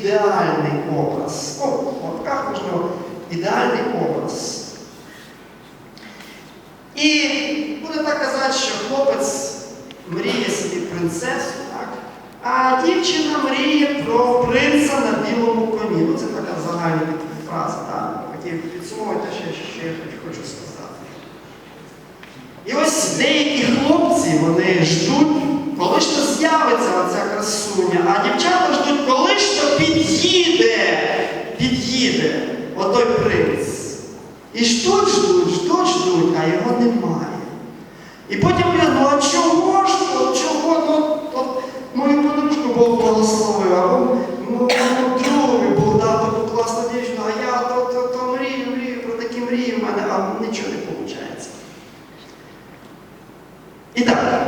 ідеальний образ. Ну, в лапках можливо, ідеальний образ. І буде так казати, що хлопець мріє собі принцесу, так? а дівчина мріє про принца на білому коні. Ну, це така загальна фраза, так? Хотів підсумовувати те, що я хочу сказати. І ось деякі хлопці вони ждуть, коли ж то з'явиться оця красуня, а дівчата ждуть, коли ж то під'їде, під'їде отой принц. І ждуть, ждуть, ждуть, ждуть, а його немає. І потім кажуть, ну а чого ж, то, чого, ну, от мою подружку Бог благословив, або моєму другові Бог дав таку класну дівчину, а я то, то, то мрію, мрію про такі мрії в мене, а нічого не виходить. І так,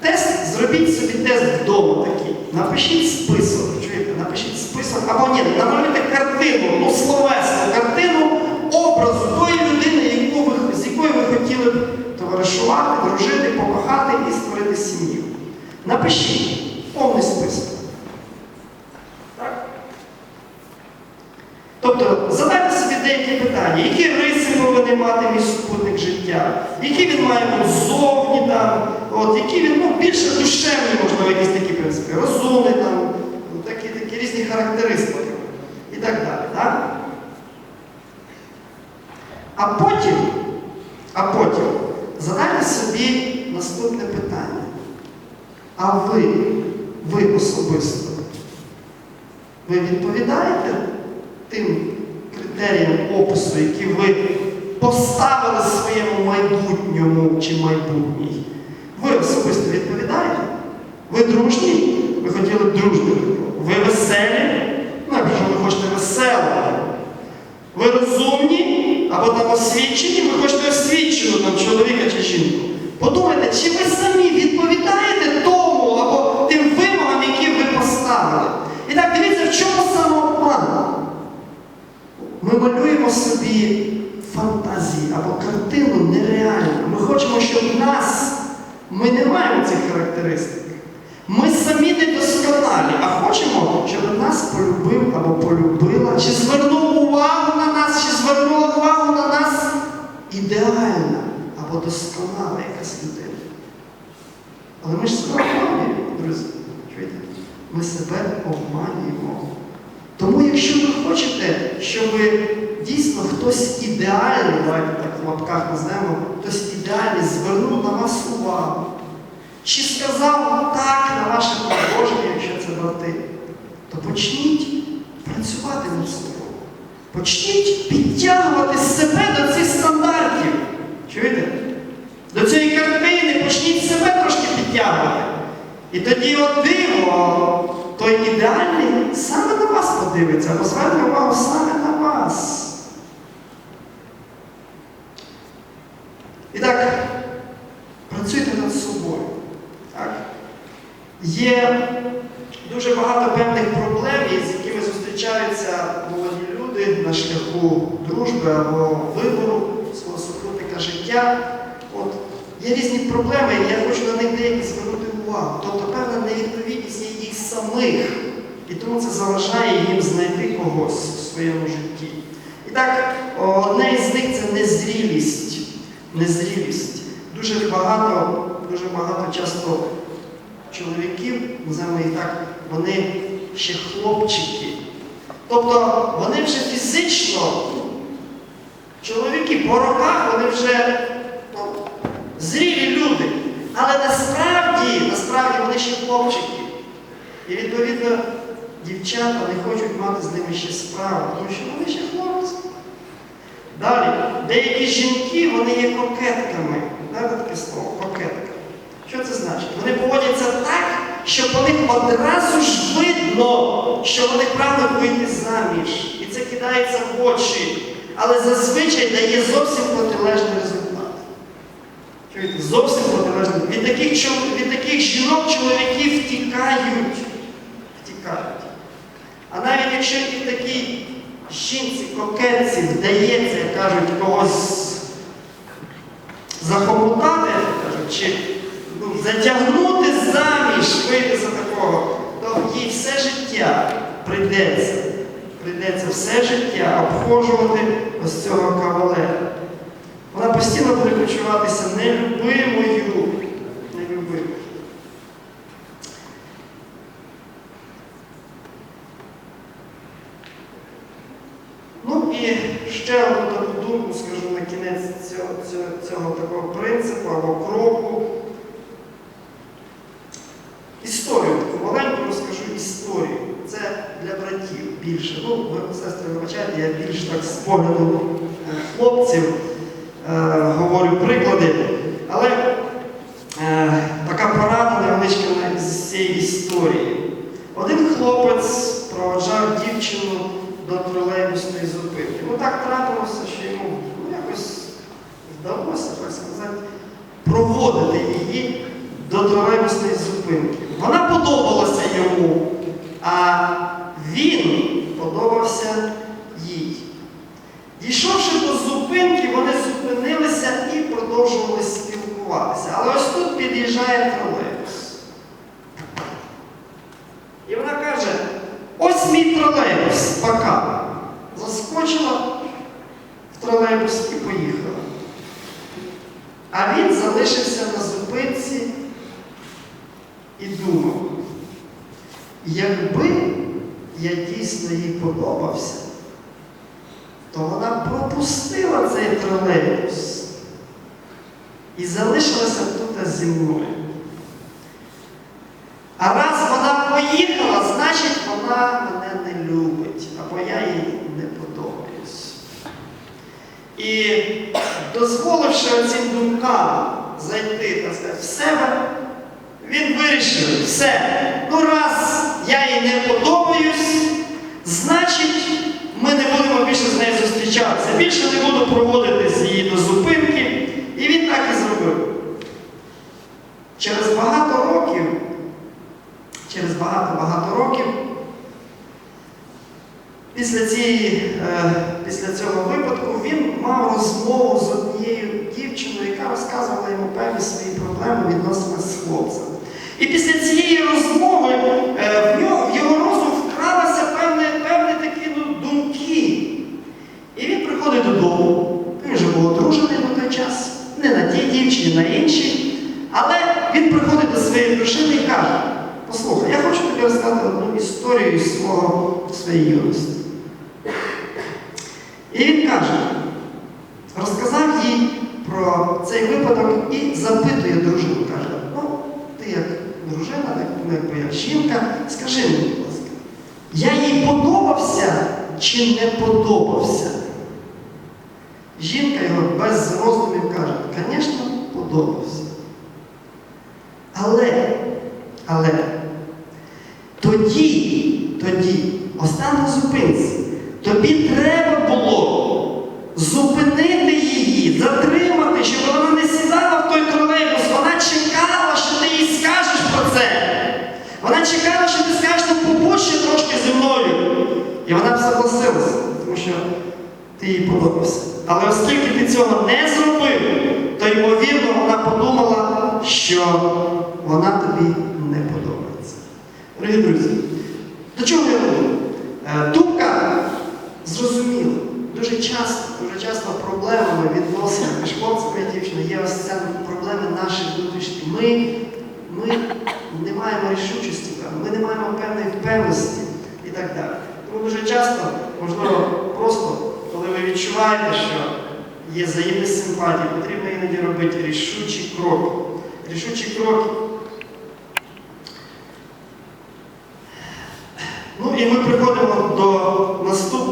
тест, зробіть собі тест вдома такий. Напишіть список, чуєте, напишіть список, або ні, намалюйте картину, ну словесну картину образу тої людини, яку ви, з якою ви хотіли б товаришувати, дружити, покохати і створити сім'ю. Напишіть повний список. Так? Тобто задайте собі деякі питання, які риси повинен мати мій супутник життя, які він має бути ззовні, там, от, які він ну, більше душевні, можливо, якісь такі принципи, розумний, там, ну, такі, такі різні характеристики і так далі. Так? А потім, а потім задайте собі наступне питання. А ви, ви особисто, ви відповідаєте тим критеріям опису, які ви поставили своєму майбутньому чи майбутній? Ви особисто відповідаєте? Ви дружні? Ви хотіли дружню? Ви веселі? Ну, якщо ви хочете веселого. Ви розумні або там освічені, ви хочете освічену там, чоловіка чи жінку. Подумайте, чи ви самі відповідаєте тому або тим вимогам, які ви поставили. І так, дивіться, в чому самообман. Ми малюємо собі фантазії або картину нереальну. Ми хочемо, щоб нас, ми не маємо цих характеристик. Ми самі недосконалі, а хочемо, щоб нас полюбив або полюбила, чи звернув увагу на нас, чи звернула увагу на нас ідеальна або досконала якась людина. Але ми ж обманюємо, друзі. Ми себе обманюємо. Тому, якщо ви хочете, щоб дійсно хтось ідеальний, давайте так в лапках назвемо, хтось ідеальний звернув на вас увагу. Чи сказав так на ваше положення, якщо це брати, то почніть працювати над собою. Почніть підтягувати себе до цих стандартів. Чуєте? До цієї картини почніть себе трошки підтягувати. І тоді от диво, той ідеальний саме на вас подивиться, або зверне увагу саме на вас. І так, працюйте над собою. Так? Є дуже багато певних проблем, з якими зустрічаються молоді люди на шляху дружби або вибору свого супутника життя. От, є різні проблеми, і я хочу на них деякі звернути увагу. Тобто певна невідповідність є їх самих. І тому це заважає їм знайти когось в своєму житті. І так, одне із них це незрілість. Незрілість. Дуже багато, дуже багато часто чоловіків, називаємо їх так, вони ще хлопчики. Тобто вони вже фізично, чоловіки по роках, вони вже ну, зрілі люди. Але насправді, насправді вони ще хлопчики. І відповідно дівчата не хочуть мати з ними ще справу, тому що вони ще хлопці. Далі, деякі жінки, вони є кокетками. Знаєте таке слово? Кокетка. Що це значить? Вони поводяться так, що по них одразу ж видно, що вони прагнуть вийти заміж. І це кидається в очі. Але зазвичай дає зовсім протилежний результат. Чуєте? Зовсім протилежний. Від таких, від таких жінок чоловіки втікають. Втікають. А навіть якщо і такій жінці, кокетці вдається, кажуть, когось захомутати, кажуть, чи затягнути заміж, вийти за такого, то їй все життя прийдеться, прийдеться все життя обхожувати ось цього кавалера. Вона постійно буде почуватися нелюбимою. Нелюбимою. Ну і ще одну таку думку скажу на кінець цього, цього, цього такого принципу або кроку. Історію таку маленьку розкажу історію. Це для братів більше. Ну, ви, сестри, вибачайте, я більш так з погляду хлопців е, говорю приклади. Але е, така порада невеличка з цієї історії. Один хлопець проводжав дівчину до тролейбусної зупинки. Ну так трапилося, що йому ну, якось вдалося, так сказати, проводити її до тролейбусної зупинки. Вона подобалася йому, а він подобався їй. Дійшовши до зупинки, вони зупинилися і продовжували спілкуватися. Але ось тут під'їжджає тролейбус. І вона каже: ось мій тролейбус, пока. Заскочила в тролейбус і поїхала. А він залишився на зупинці і думав, якби я дійсно їй подобався, то вона пропустила цей тролейбус і залишилася тут зі мною. А раз вона поїхала, значить вона мене не любить, або я їй не подобаюсь. І дозволивши цим думкам зайти так сказати, в себе, він вирішив, все, ну раз я їй не подобаюсь, значить ми не будемо більше з нею зустрічатися. Більше не буду проводити з її до зупинки. І він так і зробив. Через багато років, через багато-багато років, після, цієї, е, після цього випадку він мав розмову з однією дівчиною, яка розказувала йому певні свої проблеми відносно з хлопцем. І після цієї розмови е, в, нього, в його розум вкралися певні, певні такі ну, думки. І він приходить додому. Він вже був одружений на той час, не на тій дівчині, на іншій. Але він приходить до своєї дружини і каже: послухай, я хочу тобі розказати одну історію свого своєї юності. І він каже, розказав їй про цей випадок і запитує дружину, каже, ну, ти як дружина, ну, як жінка, скажи мені, будь ласка, я їй подобався чи не подобався? Жінка його без роздумів каже, звісно, подобався. Але, але тоді, тоді, останній зупинці, тобі треба було зупинити її, затримати, щоб вона не сідала в той тролейбус. Вона чекала, що ти їй скажеш про це. Вона чекала, що ти скажеш, побудь ще трошки зі мною. І вона б согласилася, тому що ти їй подобався. Але оскільки ти цього не зробив, то ймовірно вона подумала, що вона тобі не подобається. Дорогі друзі, до чого я веду? Е, Думка зрозуміла. Дуже часто, дуже часто проблемами відносин між хлопцями і дівчиною є ось ця проблеми наших внутрішніх. Ми, ми не маємо рішучості, ми не маємо певної впевненості і так далі. Тому дуже часто, можливо, просто, коли ви відчуваєте, що є взаємна симпатія, потрібно іноді робити рішучі кроки. Рішучі кроки. Ну і ми приходимо до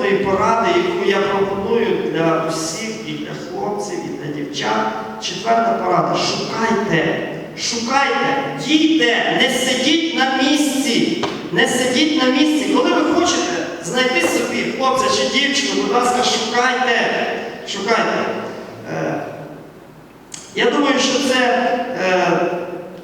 наступної поради, яку я пропоную для усіх, і для хлопців, і для дівчат. Четверта порада. Шукайте, шукайте, дійте, не сидіть на місці. Не сидіть на місці. Коли ви хочете знайти собі хлопця чи дівчину, будь ласка, шукайте. Шукайте. Е, я думаю, що це е,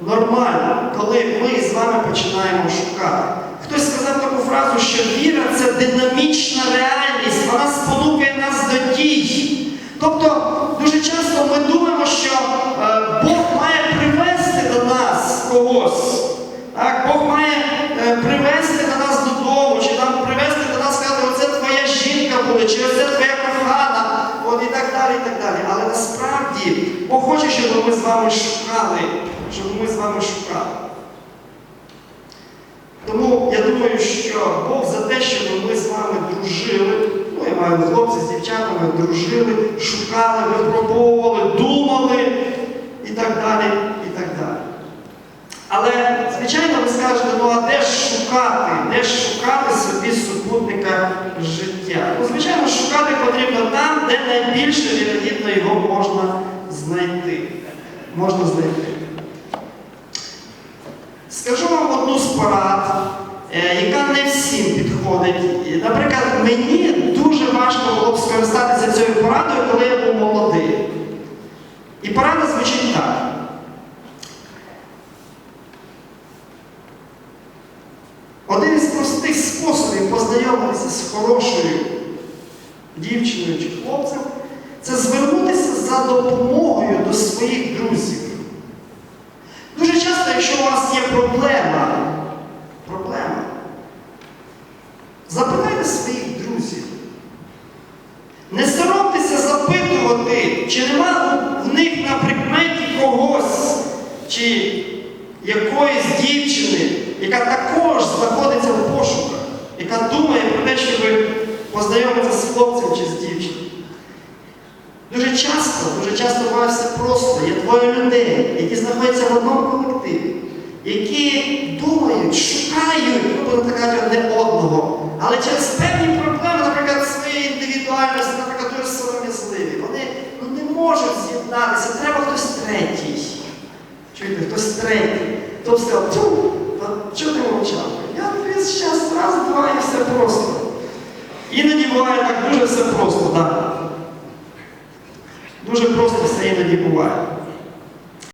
нормально, коли ми з вами починаємо шукати. Хтось сказав таку фразу, що віра це динамічна реальність, вона спонукає нас до дій. Тобто дуже часто ми думаємо, що е, Бог має привести до нас когось. Так? Бог має е, привести до нас додому, чи там привести до нас, сказати, оце твоя жінка буде, чи оце твоя кохана, от і так далі. і так далі. Але насправді Бог хоче, щоб ми з вами шукали, щоб ми з вами шукали. Бог за те, щоб ми з вами дружили, ну я маю хлопці з дівчатами, дружили, шукали, випробовували, думали і так далі, і так далі. Але, звичайно, ви скажете, ну а де ж шукати? Де ж шукати собі супутника життя? Ну, звичайно, шукати потрібно там, де найбільше вірогідно його можна знайти. Можна знайти. Скажу вам одну з порад, е, яка підходить. Наприклад, мені дуже важко було б скористатися цією порадою, коли я був молодий. І порада звучить так. Один із простих способів познайомитися з хорошою дівчиною чи хлопцем це звернутися за допомогою до своїх друзів. Дуже часто, якщо у вас є проблема, проблема, запитайте своїх друзів. Не соромтеся запитувати, чи нема в них на прикметі когось, чи якоїсь дівчини, яка також знаходиться в пошуках, яка думає про те, щоб познайомитися з хлопцем чи з дівчиною. Дуже часто, дуже часто буває просто. Є двоє людей, які знаходяться в одному колективі, які думають, шукають, ну, будемо так казати, одне одного. Але через певні проблеми, наприклад, своєї індивідуальності, наприклад, дуже сором'язливі, вони ну, не можуть з'єднатися, треба хтось третій. Чуєте, хтось третій. Б сказав, ту, чого ти мовчав? Я тобі зараз раз, два і все просто. Іноді буває так дуже все просто, так. Дуже просто все іноді буває.